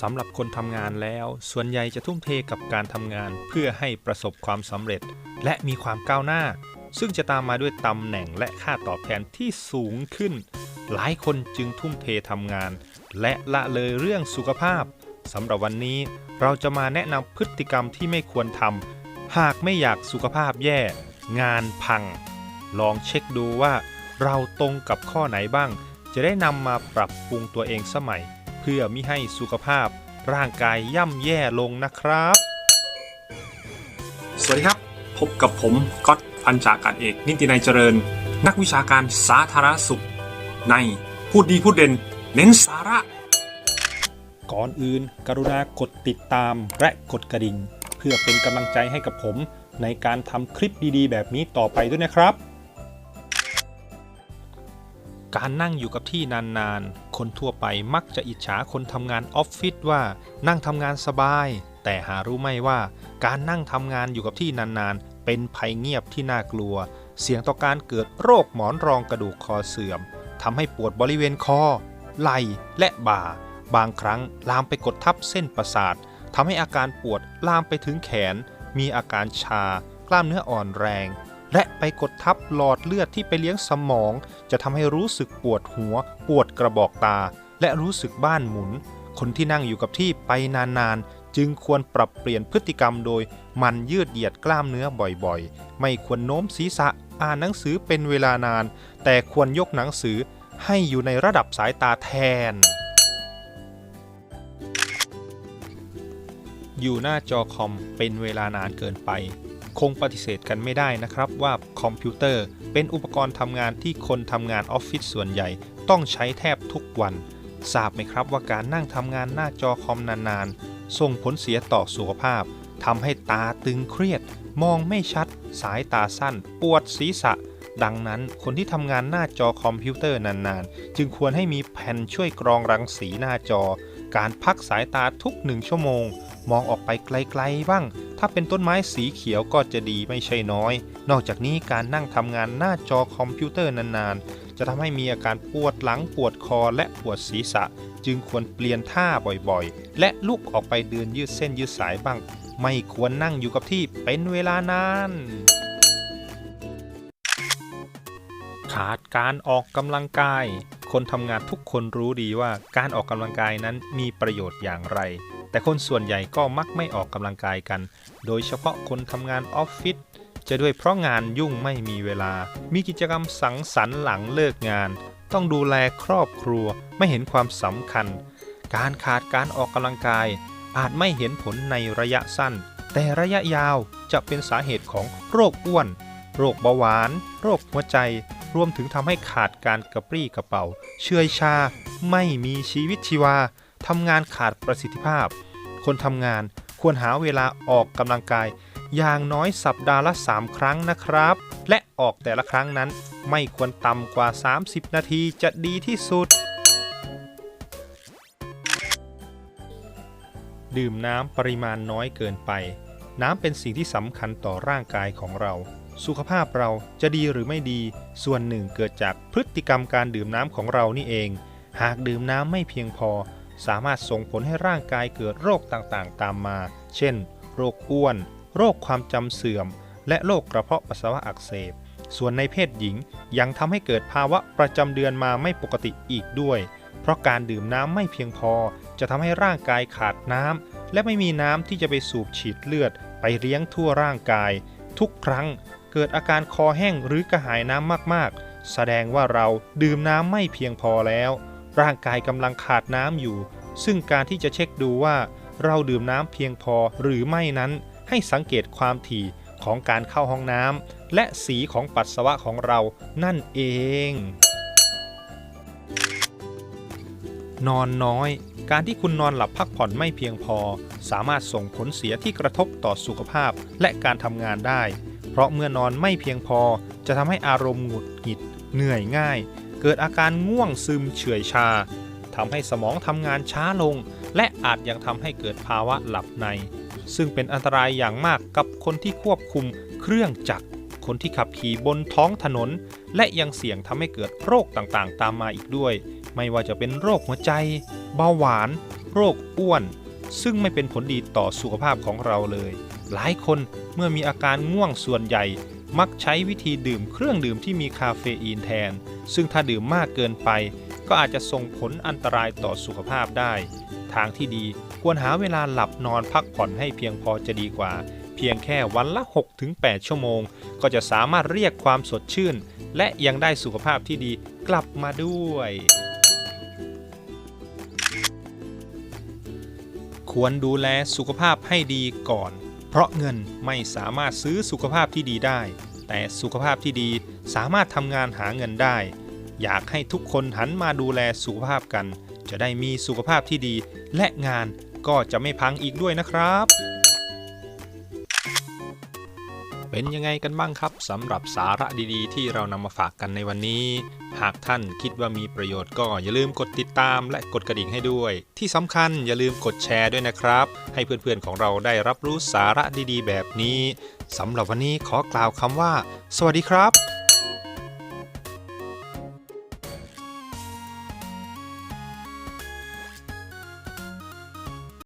สำหรับคนทำงานแล้ว ส่วนใหญ่จะทุ่มเทกับการทำงานเพื่อให้ประสบความสำเร็จ และมีความก้าวหน้า ซึ่งจะตามมาด้วยตำแหน่งและค่าตอบแทนที่สูงขึ้น หลายคนจึงทุ่มเททำงาน และละเลยเรื่องสุขภาพสำหรับวันนี้เราจะมาแนะนำพฤติกรรมที่ไม่ควรทำหากไม่อยากสุขภาพแย่ งานพัง ลองเช็คดูว่า เราตรงกับข้อไหนบ้าง จะได้นำมาปรับปรุงตัวเองสมัย เพื่อมิให้สุขภาพร่างกายย่ำแย่ลงนะครับ สวัสดีครับ พบกับผมก๊อตพันจาการเอก นิตินัยเจริญ นักวิชาการสาธารณสุข ในพูดดีพูดเด่น เน้นสาระ ก่อนอื่น กรุณากดติดตามและกดกระดิ่ง เพื่อเป็นกำลังใจให้กับผมในการทำคลิปดีๆ แบบนี้ต่อไปด้วยนะครับ การนั่งอยู่กับที่นานๆ คนทั่วไปมักจะอิจฉาคนทำงานออฟฟิศว่านั่งทำงานสบาย แต่หารู้ไหมว่า การนั่งทำงานอยู่กับที่นานๆ เป็นภัยเงียบที่น่ากลัว เสี่ยงต่อการเกิดโรคหมอนรองกระดูกคอเสื่อมทำให้ปวดบริเวณคอ ไหล่และบ่า บางครั้งลามไปกดทับเส้นประสาททำให้อาการปวดลามไปถึงแขน มีอาการชา กล้ามเนื้ออ่อนแรง และไปกดทับหลอดเลือดที่ไปเลี้ยงสมอง จะทำให้รู้สึกปวดหัว ปวดกระบอกตา และรู้สึกบ้านหมุน คนที่นั่งอยู่กับที่ไปนานๆ จึงควรปรับเปลี่ยนพฤติกรรมโดย มันยืดเหยียดกล้ามเนื้อบ่อยๆ ไม่ควรโน้มศีรษะอ่านหนังสือเป็นเวลานาน แต่ควรยกหนังสือให้อยู่ในระดับสายตาแทน อยู่หน้าจอคอมเป็นเวลานานเกินไป คงปฏิเสธกันไม่ได้นะครับว่าคอมพิวเตอร์เป็นอุปกรณ์ทำงานที่คนทำงานออฟฟิศส่วนใหญ่ ต้องใช้แทบทุกวัน ทราบไหมครับว่าการนั่งทำงานหน้าจอคอมนานๆ ส่งผลเสียต่อสุขภาพทำให้ตาตึงเครียด มองไม่ชัด สายตาสั้น ปวดศีรษะ ดังนั้นคนที่ทำงานหน้าจอคอมพิวเตอร์นานๆ จึงควรให้มีแผ่นช่วยกรองรังสีหน้าจอ การพักสายตาทุกหนึ่งชั่วโมง มองออกไปไกลๆบ้าง ถ้าเป็นต้นไม้สีเขียวก็จะดีไม่ใช่น้อย นอกจากนี้การนั่งทำงานหน้าจอคอมพิวเตอร์นานๆ จะทำให้มีอาการปวดหลังปวดคอและปวดศีรษะ จึงควรเปลี่ยนท่าบ่อยๆ และลุกออกไปเดินยืดเส้นยืดสายบ้าง ไม่ควรนั่งอยู่กับที่เป็นเวลานานขาดการออกกำลังกาย คนทำงานทุกคนรู้ดีว่าการออกกำลังกายนั้นมีประโยชน์อย่างไร แต่คนส่วนใหญ่ก็มักไม่ออกกำลังกายกัน โดยเฉพาะคนทำงานออฟฟิศจะด้วยเพราะงานยุ่งไม่มีเวลา มีกิจกรรมสังสรรค์หลังเลิกงาน ต้องดูแลครอบครัวไม่เห็นความสำคัญ การขาดการออกกำลังกาย อาจไม่เห็นผลในระยะสั้น แต่ระยะยาวจะเป็นสาเหตุของโรคอ้วน โรคเบาหวาน โรคหัวใจ รวมถึงทำให้ขาดการกระปรี้กระเป๋า เชื่อยชา ไม่มีชีวิตชีวา ทำงานขาดประสิทธิภาพ คนทำงานควรหาเวลาออกกำลังกาย อย่างน้อยสัปดาห์ละ 3 ครั้งนะครับ และออกแต่ละครั้งนั้นไม่ควรต่ำกว่า 30 นาทีจะดีที่สุด ดื่มน้ำปริมาณน้อยเกินไป น้ำเป็นสิ่งที่สำคัญต่อร่างกายของเรา สุขภาพเราจะดีหรือไม่ดี ส่วนหนึ่งเกิดจากพฤติกรรมการดื่มน้ำของเรานี่เอง หากดื่มน้ำไม่เพียงพอ สามารถส่งผลให้ร่างกายเกิดโรคต่างๆ ตามมา เช่น โรคอ้วน โรคความจำเสื่อม และโรคกระเพาะปัสสาวะอักเสบ ส่วนในเพศหญิงยังทำให้เกิดภาวะประจำเดือนมาไม่ปกติอีกด้วย เพราะการดื่มน้ำไม่เพียงพอ จะทำให้ร่างกายขาดน้ำและไม่มีน้ำที่จะไปสูบฉีดเลือด ไปเลี้ยงทั่วร่างกาย ทุกครั้งเกิดอาการคอแห้งหรือกระหายน้ำมากๆ แสดงว่าเราดื่มน้ำไม่เพียงพอแล้ว ร่างกายกำลังขาดน้ำอยู่ ซึ่งการที่จะเช็คดูว่า เราดื่มน้ำเพียงพอหรือไม่นั้นให้สังเกตความถี่ของการเข้าห้องน้ำและสีของปัสสาวะของเรานั่นเอง นอนน้อย การที่คุณนอนหลับพักผ่อนไม่เพียงพอ สามารถส่งผลเสียที่กระทบต่อสุขภาพและการทำงานได้ เพราะเมื่อนอนไม่เพียงพอจะทำให้อารมณ์หงุดหงิด เหนื่อยง่าย เกิดอาการง่วงซึมเฉื่อยชาทำให้สมองทำงานช้าลง และอาจยังทำให้เกิดภาวะหลับใน ซึ่งเป็นอันตรายอย่างมากกับคนที่ควบคุมเครื่องจักร คนที่ขับขี่บนท้องถนน และยังเสี่ยงทำให้เกิดโรคต่างๆ ตามมาอีกด้วย ไม่ว่าจะเป็นโรคหัวใจ เบาหวาน โรคอ้วน ซึ่งไม่เป็นผลดีต่อสุขภาพของเราเลย หลายคนเมื่อมีอาการง่วงส่วนใหญ่ มักใช้วิธีดื่มเครื่องดื่มที่มีคาเฟอีนแทน ซึ่งถ้าดื่มมากเกินไป ก็อาจจะส่งผลอันตรายต่อสุขภาพได้ ทางที่ดีควรหาเวลาหลับนอนพักผ่อนให้เพียงพอจะดีกว่า เพียงแค่วันละ 6-8 ชั่วโมง ก็จะสามารถเรียกความสดชื่น และยังได้สุขภาพที่ดีกลับมาด้วย ควรดูแลสุขภาพให้ดีก่อน เพราะเงินไม่สามารถซื้อสุขภาพที่ดีได้ แต่สุขภาพที่ดีสามารถทำงานหาเงินได้ อยากให้ทุกคนหันมาดูแลสุขภาพกัน จะได้มีสุขภาพที่ดีและงานก็จะไม่พังอีกด้วยนะครับ เป็นยังไงกันบ้างครับสำหรับสาระดีๆ ที่เรานำมาฝากกันในวันนี้ หากท่านคิดว่ามีประโยชน์ก็อย่าลืมกดติดตามและกดกระดิ่งให้ด้วย ที่สำคัญอย่าลืมกดแชร์ด้วยนะครับ ให้เพื่อนๆของเราได้รับรู้สาระดีๆ แบบนี้สำหรับวันนี้ขอกล่าวคำว่า สวัสดีครับ